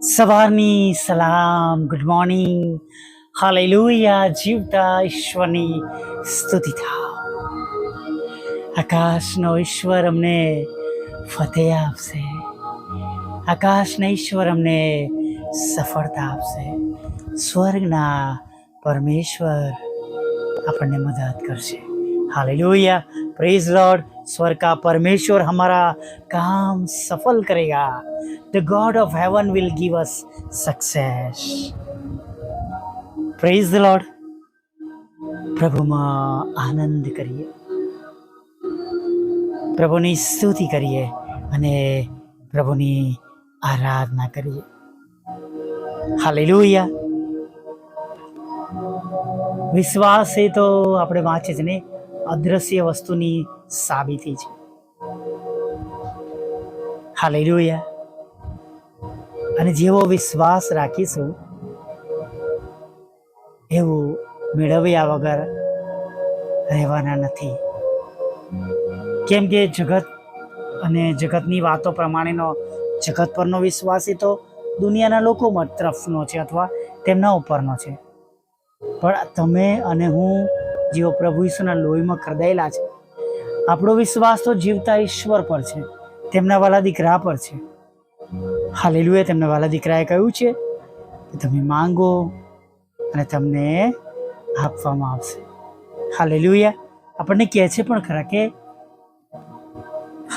સવારની સલામ good morning hallelujah જીવતા ઈશ્વરની સ્તુતિ થાવ. આકાશનો ઈશ્વર અમને ફતેહ આપશે. આકાશના ઈશ્વર અમને સફળતા આપશે. સ્વર્ગના પરમેશ્વર આપણને મદદ કરશે. हालेलुया प्रेज लॉर्ड स्वर्ग का परमेश्वर हमारा काम सफल करेगा the God of heaven will give us success praise the Lord પ્રભુમાં આનંદ કરીએ પ્રભુની સ્તુતિ કરીએ અને પ્રભુની આરાધના કરીએ હાલેલુયા વિશ્વાસ એ તો આપણે વાંચીએ છે ને અદ્રશ્ય વસ્તુની સાબિતી છે. હાલેલુયા. અને જેવો વિશ્વાસ રાખીશું, એવું મેળવ્યા વગર રહેવાના નથી. કેમ કે જગત અને જગતની વાતો પ્રમાણેનો, જગત પરનો વિશ્વાસ એ તો દુનિયાના લોકો તરફનો છે અથવા તેમના ઉપરનો છે. પણ તમે અને હું જેઓ પ્રભુ ઈસુના લોહીમાં ખરદાયેલા છે. આપણો વિશ્વાસ તો જીવતા ઈશ્વર પર છે, તેમના વાલા દીકરા પર છે. હાલેલુએ તેમના વાલા દીકરાએ કહ્યું છે કે તમે માંગો અને તમને આપવામાં આવશે. હાલેલુયા. આપણને કહે છે પણ ખરા કે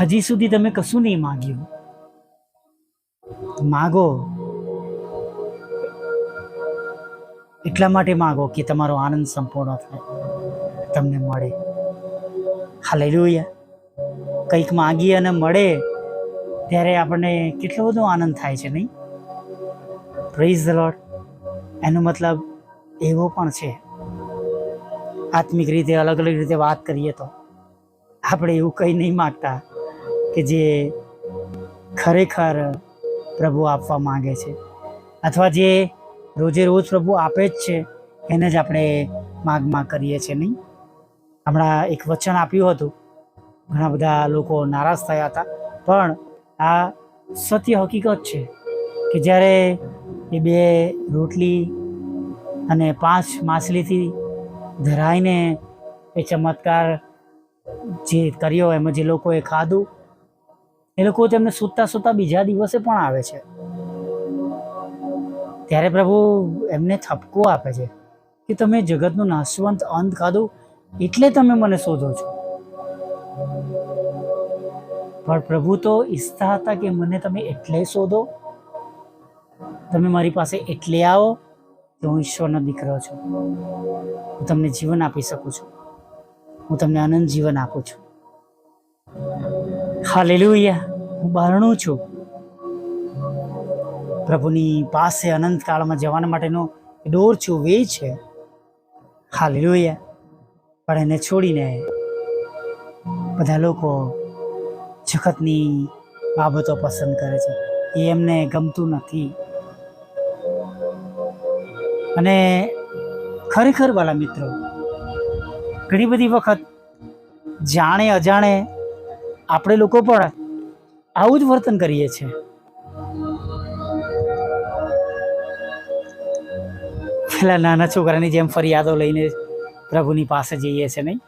હજી સુધી તમે કશું નહીં માગ્યું. માગો. એટલા માટે માગો કે તમારો આનંદ સંપૂર્ણ થાય. તમને મળે. હાલેલુયા. કંઈક માગીએ અને મળે, ત્યારે આપણને કેટલો બધો આનંદ થાય છે નહીં? પ્રેઝ ધ લોર્ડ એનો મતલબ એવો પણ છે. આત્મિક રીતે અલગ અલગ રીતે વાત કરીએ તો આપણે એવું કંઈ નહીં માગતા કે જે ખરેખર પ્રભુ આપવા માગે છે. અથવા જે રોજે રોજ પ્રભુ આપે જ છે, એને જ આપણે માગ માગ કરીએ છીએ નહીં? હમણાં એક વચન આપ્યું હતું. ઘણા બધા લોકો નારાજ થયા હતા. પણ આ સત્ય હકીકત છે કે જ્યારે એ બે રોટલી અને પાંચ માછલીથી ધરાઈને એ ચમત્કાર જે કર્યો એમાં જે લોકોએ ખાધું, એ લોકો તેમને સૂતા સૂતા બીજા દિવસે પણ આવે છે. ત્યારે પ્રભુ એમને થપકો આપે છે કે તમે જગતનું નાશવંત અંત ખાધું એટલે તમે મને શોધો છો. પણ પ્રભુ તો ઈચ્છતા હતા કે મને તમે એટલે શોધો. તમે મારી પાસે એટલે આવો કે હું ઈશ્વરનો દીકરો છું. હું તમને જીવન આપી શકું છું. હું તમને આનંદ જીવન આપું છું. હાલેલુયા. હું બારણું છું. પ્રભુની પાસે અનંત કાળમાં જવાના માટેનો ડોર છું વે છે. હાલેલુયા. પણ એને છોડીને બધા લોકો જગતની બાબતો પસંદ કરે છે. એ એમને ગમતું નથી. અને ખરેખર વાલા મિત્રો, ઘણી બધી વખત જાણે અજાણે આપણે લોકો પણ આવું જ વર્તન કરીએ છીએ. પેલા નાના છોકરાની જેમ ફરિયાદો લઈને પ્રભુની પાસે જઈએ છે નહીં?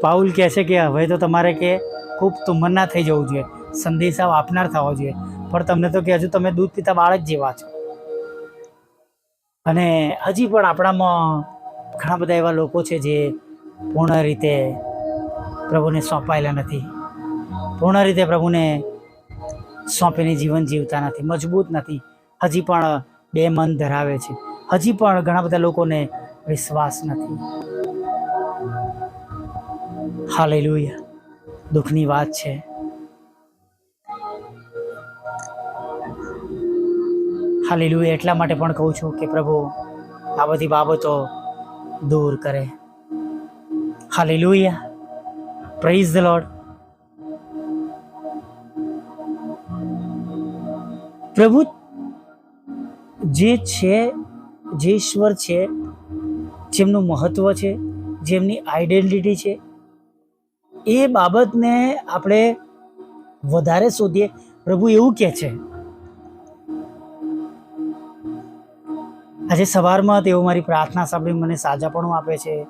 પાઉલ કહે છે કે, હવે તો તમારે કે ખૂબ તુમ્મરના થઈ જવું જોઈએ. સંદેશા આપનાર થવો જોઈએ. પણ તમને તો કે હજુ તમે દૂધ પીતા બાળક જેવા છો. અને હજી પણ આપણામાં ઘણા બધા એવા લોકો છે જે પૂર્ણ રીતે પ્રભુને સોંપાયેલા નથી. પૂર્ણ રીતે પ્રભુને સોંપીને જીવન જીવતા નથી, મજબૂત નથી. હજી પણ બે મન ધરાવે છે. હજી પણ ઘણા બધા લોકોને વિશ્વાસ નથી. હાલેલુયા. દુઃખની વાત છે. હાલેલુયા. એટલા માટે પણ કહું છું કે પ્રભુ, આ બધી બાબતો દૂર કરે. હાલેલુયા. પ્રેઝ ધ લોર્ડ પ્રભુ, જે છે, જે ઈશ્વર છે જેમનું મહત્ત્વ છે, જેમની આઈડેન્ટિટી છે. એ બાબતને આપણે વધારે શોધીએ. પ્રભુ એવું કહે છે, આજે સવારમાં તેઓ મારી પ્રાર્થના સાંભળી મને સાજાપણું આપે છે,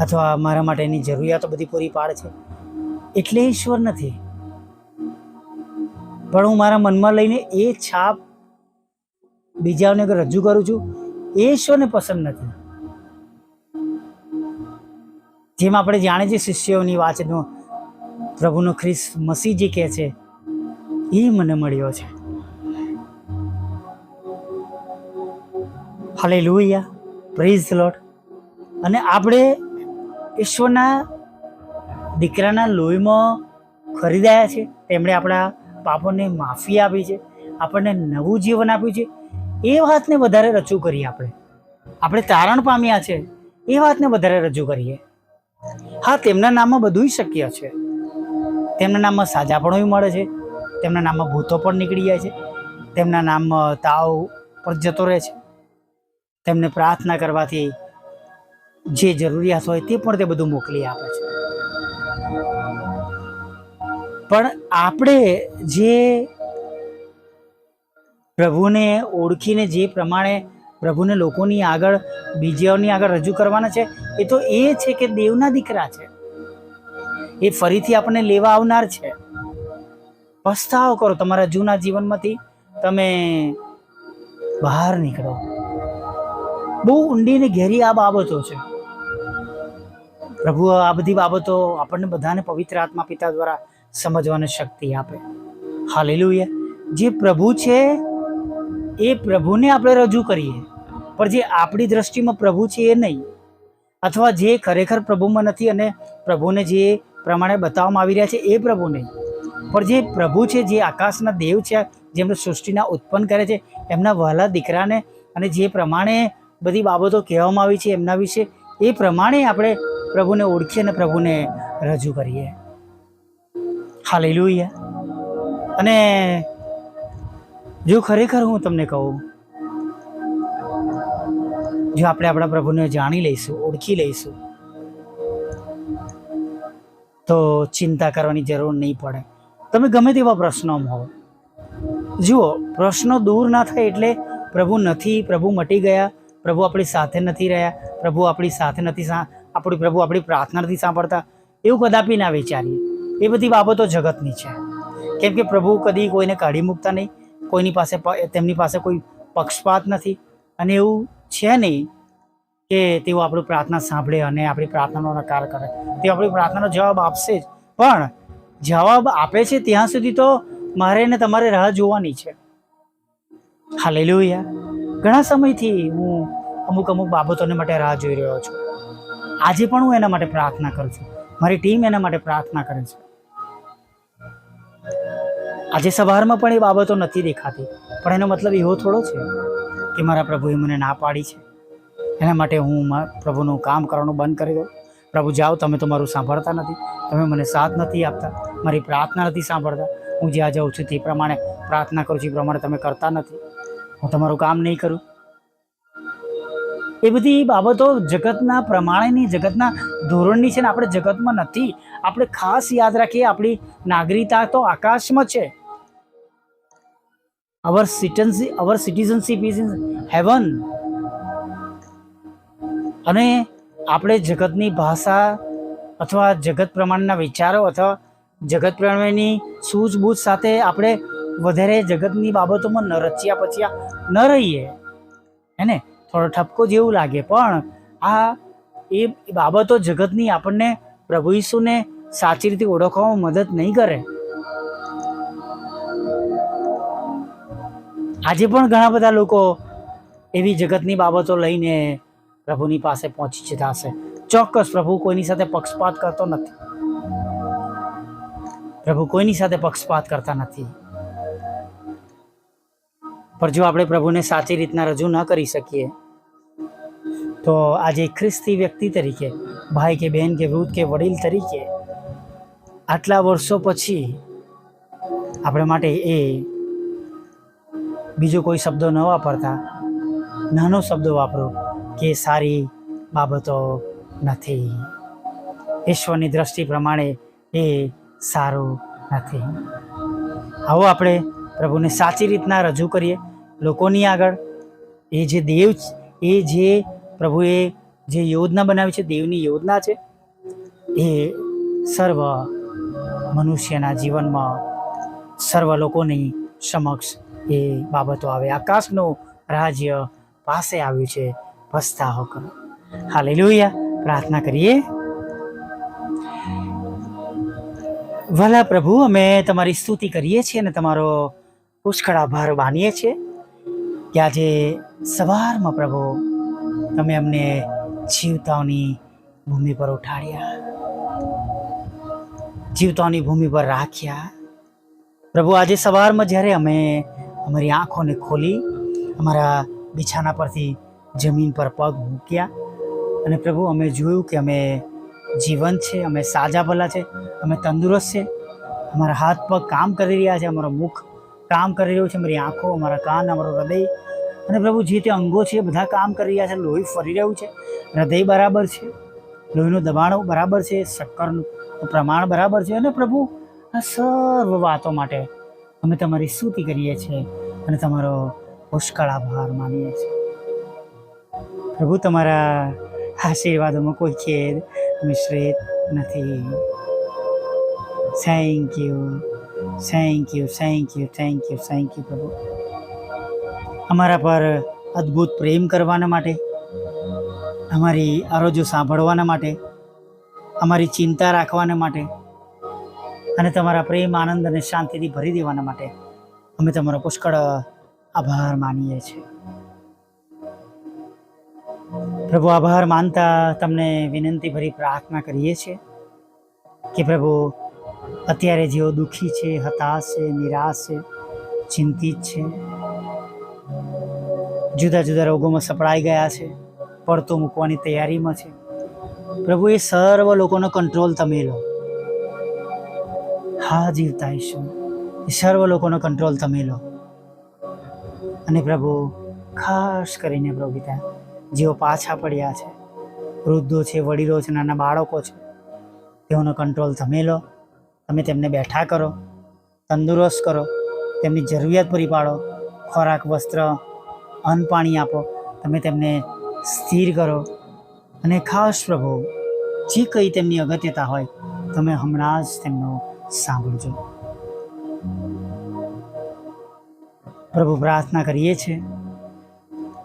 અથવા મારા માટેની જરૂરિયાતો બધી પૂરી પાડે છે. એટલે ઈશ્વર નથી. પણ હું મારા મનમાં લઈને એ છાપ બીજાઓને રજૂ કરું છું, એ ઈશ્વરને પસંદ નથી. જેમ આપણે જાણીએ છીએ શિષ્યોની વાતનો, પ્રભુનો ખ્રિસ મસીજી કહે છે એ મને મળ્યો છે. હાલે લુયા પ્રેઝ લોટ અને આપણે ઈશ્વરના દીકરાના લોહીમાં ખરીદાયા છે. તેમણે આપણા પાપોને માફી આપી છે. આપણને નવું જીવન આપ્યું છે. એ વાતને વધારે રજૂ કરીએ આપણે. આપણે તારણ પામ્યા છે. એ વાતને વધારે રજૂ કરીએ. હા તેમના નામમાં બધું શક્ય છે. તેમના નામમાં સાજાપણું મળે છે. તેમના નામમાં ભૂતો પણ નીકળી જાય છે. તેમના નામમાં તાવ પણ જતો રહે છે. તેમને પ્રાર્થના કરવાથી જે જરૂરિયાત હોય તે પણ તે બધું મોકલી આપે છે. પણ આપણે જે પ્રભુને ઓળખીને જે પ્રમાણે પ્રભુને લોકોની આગળ, બીજાઓની આગળ રજૂ કરવાના છે. એ તો એ છે કે દેવના દીકરા છે. એ ફરીથી આપણને લેવા આવનાર છે. પસ્તાવો કરો તમારા જૂના જીવનમાંથી. તમે બહાર નીકળો. બહુ ઊંડી ને ઘેરી આ બાબતો છે. પ્રભુ, આ બધી બાબતો આપણને બધાને પવિત્ર આત્મા પિતા દ્વારા સમજવાની શક્તિ આપે. હાલેલુયા. જે પ્રભુ છે એ પ્રભુને આપણે રજૂ કરીએ. પણ જે આપણી દ્રષ્ટિમાં પ્રભુ છે એ નહીં. અથવા જે ખરેખર પ્રભુમાં નથી અને પ્રભુને જે પ્રમાણે બતાવવામાં આવી રહ્યા છે એ પ્રભુ નહીં. પણ જે પ્રભુ છે, જે આકાશના દેવ છે, જેમને સૃષ્ટિના ઉત્પન્ન કરે છે, એમના વહાલા દીકરાને અને જે પ્રમાણે બધી બાબતો કહેવામાં આવી છે એમના વિશે, એ પ્રમાણે આપણે પ્રભુને ઓળખીએ અને પ્રભુને રજૂ કરીએ. હાલેલુયા. અને જો ખરેખર હું તમને કહું, જો આપણે આપણા પ્રભુને જાણી લઈશું, ઓળખી લઈશું, તો ચિંતા કરવાની જરૂર નહીં પડે. તમે ગમે તેવા પ્રશ્નોમાં હો જુઓ, પ્રશ્નો દૂર ના થાય એટલે પ્રભુ નથી, પ્રભુ મટી ગયા, પ્રભુ આપણી સાથે નથી રહ્યા, પ્રભુ આપણી સાથે નથી આપણી પ્રભુ આપણી પ્રાર્થના નથી સાંભળતા, એવું કદાપી ના વિચારીએ. એ બધી બાબતો જગતની છે. કેમ કે પ્રભુ કદી કોઈને કાઢી મૂકતા નહીં કોઈની પાસે તેમની પાસે કોઈ પક્ષપાત નથી. અને એવું છે નહીં કે તેઓ આપણી પ્રાર્થના સાંભળે અને આપણી પ્રાર્થનાનો નકાર કરે. તેઓ આપણી પ્રાર્થનાનો જવાબ આપશે જ. પણ જવાબ આપે છે ત્યાં સુધી તો મારે ને તમારે રાહ જોવાની છે. હાલેલુયા. ઘણા સમયથી હું અમુક અમુક બાબતોને માટે રાહ જોઈ રહ્યો છું. આજે પણ હું એના માટે પ્રાર્થના કરું છું. મારી ટીમ એના માટે પ્રાર્થના કરે છે. આજે સવારમાં પણ એ બાબતો નથી દેખાતી. પણ એનો મતલબ એવો થોડો છે કે મારા પ્રભુએ મને ના પાડી છે. એના માટે હું પ્રભુનું કામ કરવાનું બંધ કરી દઉં. પ્રભુ જાઓ, તમે તો મારું સાંભળતા નથી. તમે મને સાથ નથી આપતા. મારી પ્રાર્થના નથી સાંભળતા. હું જ્યાં જાઉં છું તે પ્રમાણે પ્રાર્થના કરું છું. એ પ્રમાણે તમે કરતા નથી. હું તમારું કામ નહીં કરું. એ બધી બાબતો જગતના પ્રમાણેની, જગતના ધોરણની છે ને આપણે જગતમાં નથી. આપણે ખાસ યાદ રાખીએ, આપણી નાગરિકતા તો આકાશમાં છે. Our citizenship our citizenship is in heaven અને આપણે જગતની ભાષા અથવા જગત પ્રમાણના વિચારો અથવા જગત પ્રમાણેની સૂઝબૂઝ સાથે આપણે વધારે જગતની બાબતોમાં ન રચ્યા પચ્યા ન રહીએ. હે ને થોડો ઠપકો જેવું લાગે. પણ આ એ બાબતો જગતની આપણને પ્રભુ ઈસુને સાચી રીતે ઓળખવામાં મદદ નહીં કરે. આજે પણ ઘણા બધા લોકો એવી જગતની બાબતો લઈને પ્રભુની પાસે પહોંચી જતા હશે. ચોક્કસ પ્રભુ કોઈની સાથે પક્ષપાત કરતો નથી. પ્રભુ કોઈની સાથે પક્ષપાત કરતા નથી. પણ જો આપણે પ્રભુને સાચી રીતના રજૂ ન કરી શકીએ, તો આજે ખ્રિસ્તી વ્યક્તિ તરીકે, ભાઈ કે બહેન કે વૃદ્ધ કે વડીલ તરીકે, આટલા વર્ષો પછી આપણે માટે એ બીજો કોઈ શબ્દો ન વાપરતા. નાનો શબ્દો વાપરો કે સારી બાબતો નથી. ઈશ્વરની દ્રષ્ટિ પ્રમાણે એ સારું નથી. આવો આપણે પ્રભુને સાચી રીતના રજૂ કરીએ. લોકોની આગળ એ જે દેવ એ જે પ્રભુએ જે યોજના બનાવી છે, દેવની યોજના છે, એ સર્વ મનુષ્યના જીવનમાં સર્વ લોકોની સમક્ષ એ બાબતો આવે. આકાશનું રાજ્ય પાસે આવ્યું છે. પસ્તાવો કરો. હાલેલુયા. પ્રાર્થના કરીએ. ભલા પ્રભુ, અમે તમારી સ્તુતિ કરીએ છીએ અને તમારો પુષ્કળ આભાર માનીએ છીએ કે આજે સવારમાં પ્રભુ, તમે અમને જીવતાઓની ભૂમિ પર ઉઠાડ્યા. જીવતાઓની ભૂમિ પર રાખ્યા. પ્રભુ, આજે સવારમાં જ્યારે અમે અમારી આંખોને ખોલી અમારા બિછાના પરથી જમીન પર પગ મૂક્યા. અને પ્રભુ, અમે જોયું કે અમે જીવન છે, અમે સાજા ભલા છે, અમે તંદુરસ્ત છે. અમારા હાથ પગ કામ કરી રહ્યા છે, અમારું મુખ કામ કરી રહ્યું છે, અમારી આંખો, અમારા કાન, અમારું હૃદય. અને પ્રભુ, જે તે અંગો છે, એ બધા કામ કરી રહ્યા છે, લોહી ફરી રહ્યું છે. હૃદય બરાબર છે, લોહીનું દબાણ બરાબર છે, શક્કરનું પ્રમાણ બરાબર છે. અને પ્રભુ, આ સર્વ વાતો માટે અમે તમારી સ્તુતિ કરીએ છીએ અને તમારો પુષ્કળ આભાર માનીએ છીએ. પ્રભુ, તમારા આશીર્વાદોમાં કોઈ ખેદ મિશ્રિત નથી. Thank you thank you thank you thank you thank you પ્રભુ. અમારા પર અદ્ભુત પ્રેમ કરવાના માટે, અમારી અરજો સાંભળવાના માટે, અમારી ચિંતા રાખવાના માટે અને તમારા પ્રેમ, આનંદ અને શાંતિથી ભરી દેવાના માટે અમે તમારો પુષ્કળ આભાર માનીએ છીએ. પ્રભુ, આભાર માનતા તમને વિનંતી ભરી પ્રાર્થના કરીએ છીએ કે પ્રભુ, અત્યારે જેઓ દુઃખી છે, હતાશ છે નિરાશ છે ચિંતિત છે, જુદા જુદા રોગોમાં સપડાઈ ગયા છે, પડતો મૂકવાની તૈયારીમાં છે, પ્રભુ, એ સર્વ લોકોનો કંટ્રોલ તમે લો. હા જીવતા ઈશ્વર એ સર્વ લોકોનો કંટ્રોલ તમે લો. અને પ્રભુ, ખાસ કરીને પ્રભુ પિતા, જેઓ પાછા પડ્યા છે, વૃદ્ધો છે, વડીલો છે, નાના બાળકો છે, તેઓનો કંટ્રોલ તમે લો. તમે તેમને બેઠા કરો, તંદુરસ્ત કરો, તેમની જરૂરિયાત પૂરી પાડો, ખોરાક, વસ્ત્ર, અન્ન પાણી આપો, તમે તેમને સ્થિર કરો. અને ખાસ પ્રભુ, જે કંઈ તેમની અગત્યતા હોય, તમે હમણાં જ તેમનો સાંભળજો. પ્રભુ પ્રાર્થના કરીએ છીએ,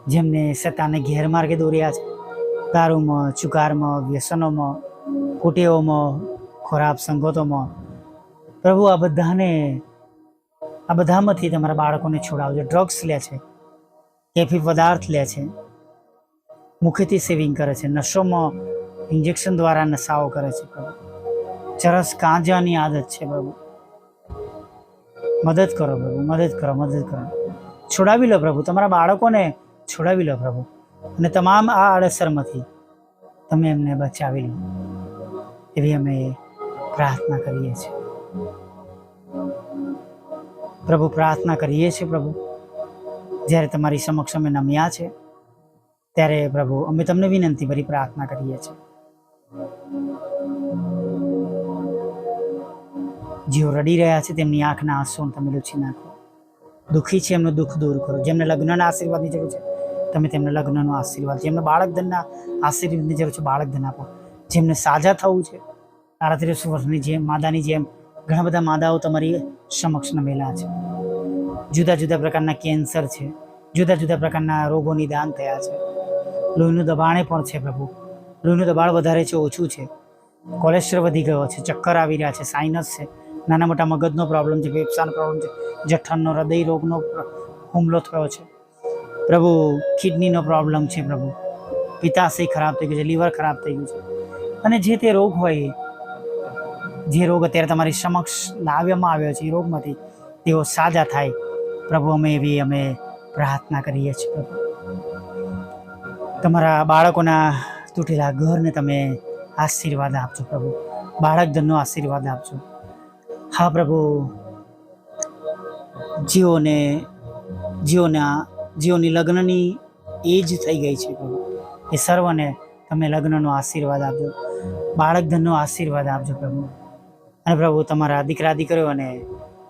જેમને સત્તાને ગેરમાર્ગે દોર્યા છે, દારૂમાં, ચુકારમાં, વ્યસનોમાં કુટેઓમાં ખરાબ સંગતોમાં. પ્રભુ, આ બધાને, આ બધામાંથી તમારા બાળકોને છોડાવજો. ડ્રગ્સ લે છે, કેફી પદાર્થ લે છે, મુખેથી સેવિંગ કરે છે, નશોમાં ઇન્જેક્શન દ્વારા નશાઓ કરે છે પ્રભુ. ચરસ કાંજાની આદત છે પ્રભુ મદદ કરો પ્રભુ મદદ કરો મદદ કરો. છોડાવી લો પ્રભુ, તમારા બાળકોને છોડાવી લો પ્રભુ. અને તમામ આ આડઅસરમાંથી તમે એમને બચાવી લો. એવી અમે પ્રાર્થના કરીએ છીએ. પ્રભુ, પ્રાર્થના કરીએ છીએ પ્રભુ. જ્યારે તમારી સમક્ષ અમે નમ્યા છે, ત્યારે પ્રભુ અમે તમને વિનંતી ભરી પ્રાર્થના કરીએ છીએ. જેઓ રડી રહ્યા છે, તેમની આંખના આંસુઓને તમે લૂછી નાખો. દુઃખી છે, એમનું દુઃખ દૂર કરો. જેમને લગ્નના આશીર્વાદની જરૂર છે, તમે તેમને લગ્નનો આશીર્વાદ, જેમને બાળક ધનના આશીર્વાદની જરૂર છે બાળક ધન આપો. જેમને સાજા થવું છે આડત્રીસ વર્ષની જેમ, માદાની જેમ, ઘણા બધા માદાઓ તમારી સમક્ષ નમેલા છે. જુદા જુદા પ્રકારના કેન્સર છે, જુદા જુદા પ્રકારના રોગો નિદાન થયા છે. લોહીનું દબાણે પણ છે, પ્રભુ. લોહીનું દબાણ વધારે છે, ઓછું છે. કોલેસ્ટ્રોલ વધી ગયો છે, ચક્કર આવી રહ્યા છે સાઇનસ છે. નાના મોટા મગજનો પ્રોબ્લેમ છે, ફેફસાનો પ્રોબ્લેમ છે જઠ્ઠનનો હૃદય રોગનો હુમલો થયો છે. પ્રભુ કિડનીનો પ્રોબ્લેમ છે પ્રભુ. પિત્તાશય ખરાબ થઈ ગયું છે લીવર ખરાબ થઈ ગયું છે. અને જે તે રોગ હોય, જે રોગ અત્યારે તમારી સમક્ષ લાવવામાં આવ્યો છે, એ રોગમાંથી તેઓ સાજા થાય. પ્રભુ, અમે એવી અમે પ્રાર્થના કરીએ છીએ પ્રભુ. તમારા બાળકોના તૂટેલા ઘરને તમે આશીર્વાદ આપજો પ્રભુ. બાળકજનનો આશીર્વાદ આપજો. હા પ્રભુ. જીઓને, જીઓના, જીઓની લગ્નની એજ થઈ ગઈ છે પ્રભુ. એ સર્વને તમે લગ્નનો આશીર્વાદ આપજો. બાળક ધનનો આશીર્વાદ આપજો પ્રભુ. અને પ્રભુ તમારા દીકરા, દીકરીઓને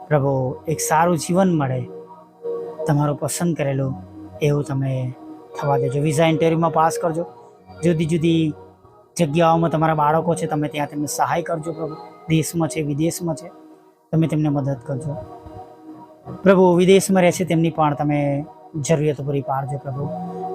પ્રભુ એક સારું જીવન મળે. તમારું પસંદ કરેલું એવું તમે થવા દેજો. વિઝા ઇન્ટરવ્યૂમાં પાસ કરજો. જુદી જુદી જગ્યાઓમાં તમારા બાળકો છે, તમે ત્યાં તેમને સહાય કરજો પ્રભુ. દેશમાં છે, વિદેશમાં છે. તમે તેમને મદદ કરજો. પ્રભુ, વિદેશમાં રહે છે તેમની પણ તમે જરૂરિયાતો પૂરી પાડજો પ્રભુ.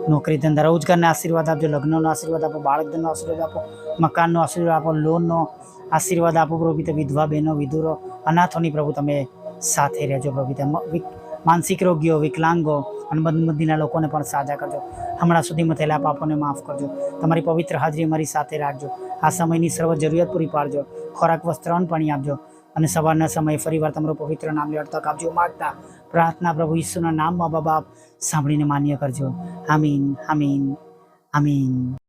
નોકરી ધંધા, રોજગારના આશીર્વાદ આપજો, લગ્નનો આશીર્વાદ આપો બાળકધનનો આશીર્વાદ આપો, મકાનનો આશીર્વાદ આપો, લોનનો આશીર્વાદ આપો પ્રભુ, પિતા વિધવા બહેનો, વિધુરો, અનાથોની પ્રભુ તમે સાથે રહેજો પ્રભુ પિતા. માનસિક રોગીઓ, વિકલાંગો અને બંધબંધીના લોકોને પણ સાજા કરજો. હમણાં સુધીમાં થયેલા પાપોને માફ કરજો. તમારી પવિત્ર હાજરી અમારી સાથે રાખજો. આ સમયની સર્વ જરૂરિયાત પૂરી પાડજો. ખોરાક, વસ્ત્ર પાણી આપજો. અને સવારના સમયે ફરીવાર તમારું પવિત્ર નામ લેવા તક આપજો. માગતા પ્રાર્થના પ્રભુ ઈસુના નામમાં બાપ સાંભળીને માન્ય કરજો. આમીન આમીન આમીન.